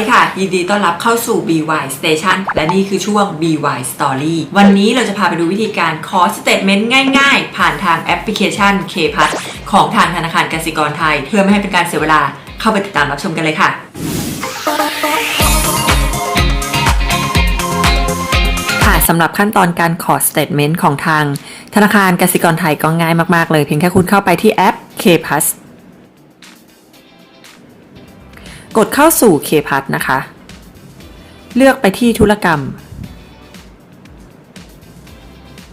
ดีค่ะ ยินดีต้อนรับเข้าสู่ BY Station และนี่คือช่วง BY Story วันนี้เราจะพาไปดูวิธีการขอสเตทเมนต์ง่ายๆ ผ่านทางแอปพลิเคชัน k p a s ของทางธนาคารกสิกรไทย เพื่อไม่ให้เป็นการเสียเวลาเข้าไปติดตามรับชมกันเลยค่ะค่ะสำหรับขั้นตอนการขอสเตทเมนต์ของทาง ธนาคารกสิกรไทยก็ง่ายมากๆเลย เพียงแค่คุณเข้าไปที่แอป k p a s กดเข้าสู่ k p a s นะคะ เลือกไปที่ธุรกรรม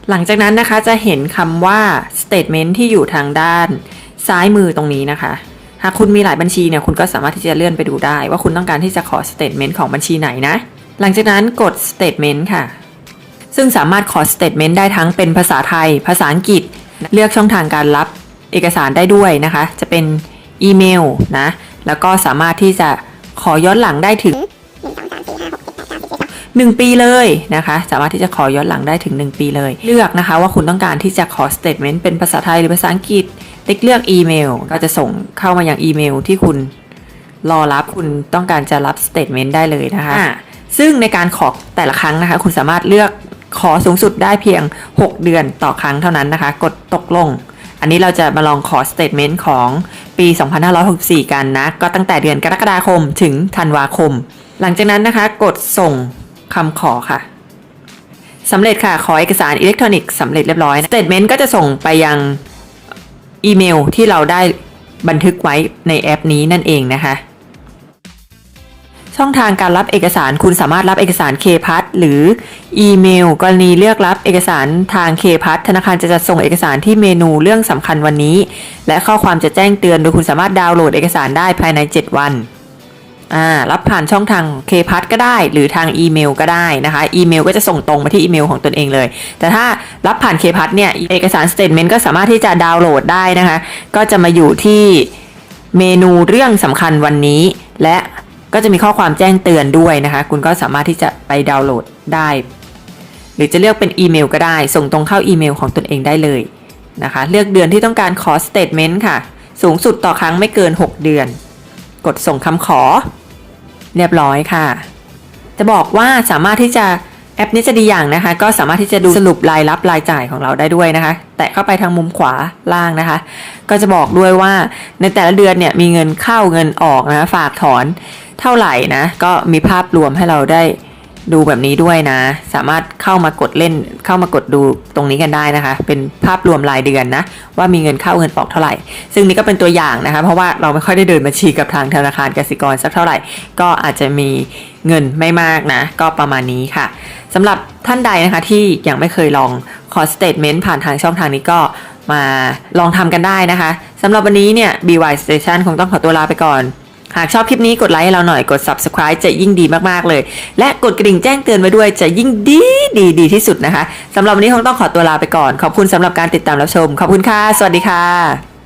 หลังจากนั้นนะคะจะเห็นคำว่า statement ที่อยู่ทางด้านซ้ายมือตรงนี้นะคะ หากคุณมีหลายบัญชีเนี่ยคุณก็สามารถที่จะเลื่อนไปดูได้ ว่าคุณต้องการที่จะขอ statement ของบัญชีไหนนะ หลังจากนั้นกด statement ค่ะ ซึ่งสามารถขอ statement ได้ทั้งเป็นภาษาไทย ภาษาอังกฤษ เลือกช่องทางการรับเอกสารได้ด้วยนะคะ จะเป็น อีเมลนะ แล้วก็สามารถที่จะขอย้อนหลังได้ถึง 1 ปีเลยนะคะ สามารถที่จะขอย้อนหลังได้ถึง 1 ปีเลย เลือกนะคะว่าคุณต้องการที่จะขอ statement เป็นภาษาไทยหรือภาษาอังกฤษติ๊กเลือกอีเมล ก็จะส่งเข้ามาอย่างอีเมลที่คุณรอรับคุณต้องการจะรับ statement ได้เลยนะคะอ่าซึ่งในการขอแต่ละครั้งนะคะ คุณสามารถเลือกขอสูงสุดได้เพียง 6 เดือนต่อครั้งเท่านั้นนะคะ กดตกลง อันนี้เราจะมาลองขอสเตทเมนต์ของปี 2564 กันนะ ก็ตั้งแต่เดือนกรกฎาคมถึงธันวาคม หลังจากนั้นนะคะ กดส่งคำขอค่ะสำเร็จค่ะ ขอเอกสารอิเล็กทรอนิกส์สำเร็จเรียบร้อยสเตทเมนต์ก็จะส่งไปยังอีเมลที่เราได้บันทึกไว้ในแอปนี้นั่นเองนะคะ ช่องทางการรับเอกสารคุณสามารถรับเอกสาร k p a s หรืออีเมล กรณีเลือกรับเอกสารทาง k p a s ธนาคารจะจัดส่งเอกสารที่เมนูเรื่องสำคัญวันนี้ และข้อความจะแจ้งเตือน โดยคุณสามารถดาวน์โหลดเอกสารได้ภายใน 7 วันรับผ่านช่องทาง k p a s ก็ได้ หรือทางอีเมลก็ได้นะคะอีเมลก็จะส่งตรงมาที่อีเมลของตนเองเลย แต่ถ้ารับผ่าน k p a s เนี่ยเอกสาร statement ก็สามารถที่จะดาวน์โหลดได้นะคะ ก็จะมาอยู่ที่เมนูเรื่องสำคัญวันนี้ และ ก็จะมีข้อความแจ้งเตือนด้วยนะคะ คุณก็สามารถที่จะไปดาวน์โหลดได้ หรือจะเลือกเป็นอีเมลก็ได้ ส่งตรงเข้าอีเมลของตนเองได้เลยนะคะ เลือกเดือนที่ต้องการขอ statement ค่ะ สูงสุดต่อครั้งไม่เกิน 6 เดือน กดส่งคำขอ เรียบร้อยค่ะ จะบอกว่าสามารถที่จะแอปนี้จะดีอย่างนะคะ ก็สามารถที่จะดูสรุปรายรับรายจ่ายของเราได้ด้วยนะคะ แตะเข้าไปทางมุมขวาล่างนะคะ ก็จะบอกด้วยว่าในแต่ละเดือนเนี่ยมีเงินเข้าเงินออกนะฝากถอน เท่าไหร่นะ ก็มีภาพรวมให้เราได้ดูแบบนี้ด้วยนะ สามารถเข้ามากดเล่นเข้ามากดดูตรงนี้กันได้นะคะ เป็นภาพรวมรายเดือนนะ ว่ามีเงินเข้าเงินออกเท่าไหร่ ซึ่งนี่ก็เป็นตัวอย่างนะคะ เพราะว่าเราไม่ค่อยได้เดินบัญชีกับทางธนาคารกสิกรสักเท่าไหร่ ก็อาจจะมีเงินไม่มากนะ ก็ประมาณนี้ค่ะสำหรับท่านใดนะคะที่ยังไม่เคยลองขอสเตทเมนต์ผ่านทางช่องทางนี้ก็มาลองทำกันได้นะคะสำหรับวันนี้เนี่ย BY Station คงต้องขอตัวลาไปก่อน หากชอบคลิปนี้กดไลค์ให้เราหน่อยกด subscribe จะยิ่งดีมากๆเลย และกดกระดิ่งแจ้งเตือนไว้ด้วยจะยิ่งดีดีดีที่สุดนะคะสำหรับวันนี้คงต้องขอตัวลาไปก่อน ขอบคุณสำหรับการติดตามรับชม ขอบคุณค่ะ สวัสดีค่ะ